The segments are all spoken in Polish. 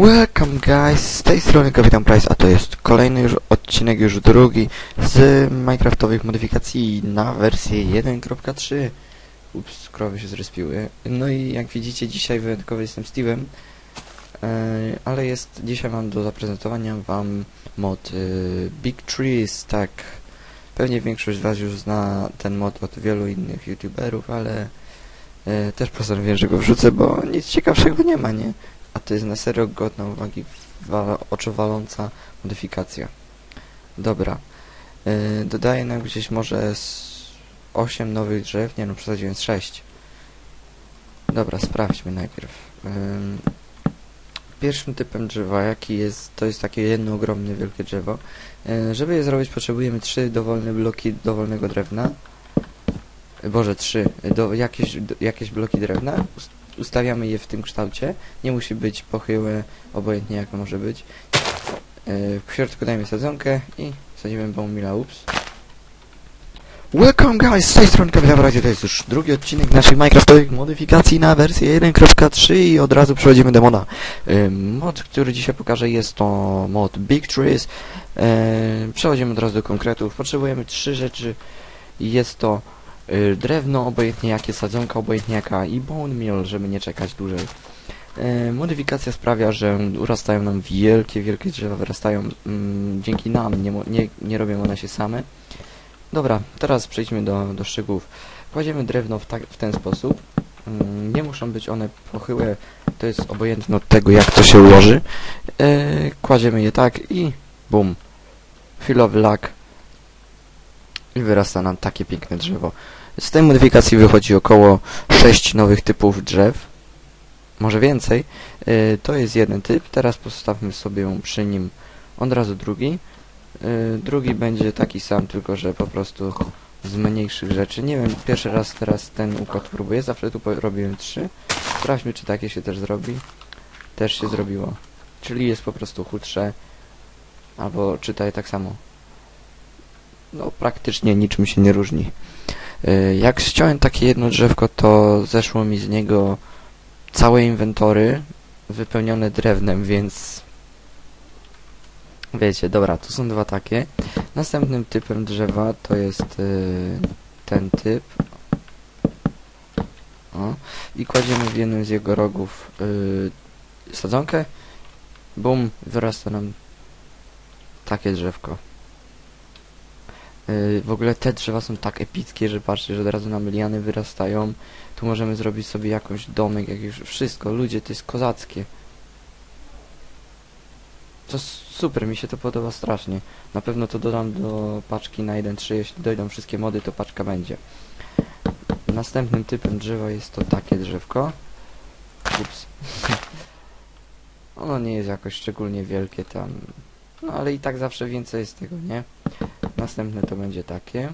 Welcome guys, z tej strony Kapitan Price, a to jest kolejny już odcinek, już drugi z Minecraftowych modyfikacji na wersję 1.3 Ups, krowy się zrespiły. No i jak widzicie dzisiaj wyjątkowo jestem Steve'em, e, ale jest, dzisiaj mam do zaprezentowania wam mod e, Big Trees, tak. Pewnie większość z was już zna ten mod od wielu innych youtuberów, ale e, też postanowiłem, że go wrzucę, bo nic ciekawszego nie ma, nie? A to jest na serio godna uwagi wa oczowaląca modyfikacja. Dobra. Yy, dodaję nam gdzieś może z 8 nowych drzew. Nie no, przesadziłem z 6. Dobra, sprawdźmy najpierw. Yy, pierwszym typem drzewa, jaki jest, to jest takie jedno ogromne, wielkie drzewo. Yy, żeby je zrobić, potrzebujemy 3 dowolne bloki dowolnego drewna. Boże, 3. Do, jakieś, do, jakieś bloki drewna ustawiamy je w tym kształcie. Nie musi być pochyłe, obojętnie jak może być. Yy, w środku dajemy sadzonkę i sadzimy Baumila Ups. Welcome guys, z tej strony Kapitan to jest już drugi odcinek naszej Minecraftowych modyfikacji na wersję 1.3 i od razu przechodzimy do moda. Yy, mod, który dzisiaj pokażę jest to mod Big Trees. Yy, przechodzimy od razu do konkretów. Potrzebujemy trzy rzeczy. Jest to Y, drewno, obojętnie jakie, sadzonka, obojętnie jaka i bone meal, żeby nie czekać dłużej. Y, modyfikacja sprawia, że urastają nam wielkie, wielkie drzewa, wyrastają mm, dzięki nam, nie, nie, nie robią one się same. Dobra, teraz przejdźmy do, do szczegółów. Kładziemy drewno w, tak, w ten sposób. Mm, nie muszą być one pochyłe, to jest obojętne od tego, jak to się ułoży. Yy, kładziemy je tak i bum. Chwilowy lak i wyrasta nam takie piękne drzewo. Z tej modyfikacji wychodzi około 6 nowych typów drzew. Może więcej. Yy, to jest jeden typ. Teraz postawmy sobie przy nim od razu drugi. Yy, drugi będzie taki sam, tylko że po prostu z mniejszych rzeczy. Nie wiem, pierwszy raz teraz ten układ próbuję. Zawsze tu robiłem 3. Sprawdźmy, czy takie się też zrobi. Też się zrobiło. Czyli jest po prostu chudsze. Albo czytaj tak samo. No, praktycznie niczym się nie różni. Y, jak ściąłem takie jedno drzewko, to zeszło mi z niego całe inwentory wypełnione drewnem, więc wiecie, dobra, tu są dwa takie. Następnym typem drzewa to jest yy, ten typ. O. I kładziemy w jednym z jego rogów yy, sadzonkę. Bum, wyrasta nam takie drzewko. Yy, w ogóle te drzewa są tak epickie, że patrzcie, że od razu nam liany wyrastają. Tu możemy zrobić sobie jakąś domek, jak już wszystko. Ludzie, to jest kozackie. To super, mi się to podoba strasznie. Na pewno to dodam do paczki na 1.3, jeśli dojdą wszystkie mody, to paczka będzie. Następnym typem drzewa jest to takie drzewko. Ups. ono nie jest jakoś szczególnie wielkie tam. No ale i tak zawsze więcej jest tego, nie? Następne to będzie takie.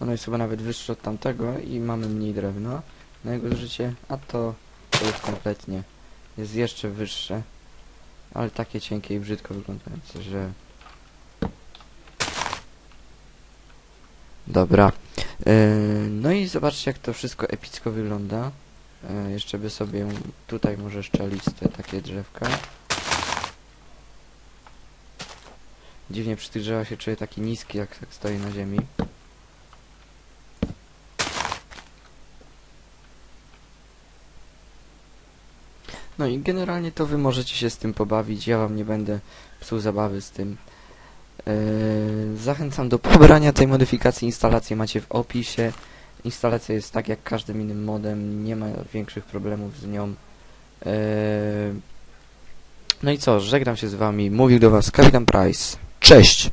Ono jest chyba nawet wyższe od tamtego i mamy mniej drewna na jego zużycie, a to, to jest kompletnie jest jeszcze wyższe, ale takie cienkie i brzydko wyglądające, że... Dobra. Yy, no i zobaczcie jak to wszystko epicko wygląda. Yy, jeszcze by sobie tutaj może szczelić te takie drzewka. Dziwnie przy tych drzewach się czuję taki niski, jak tak stoi na ziemi. No i generalnie to wy możecie się z tym pobawić, ja wam nie będę psuł zabawy z tym. Eee, zachęcam do pobrania tej modyfikacji, instalację macie w opisie. Instalacja jest tak jak każdym innym modem, nie ma większych problemów z nią. Eee, no i co, żegnam się z wami, mówił do was Kapitan Price. Cześć!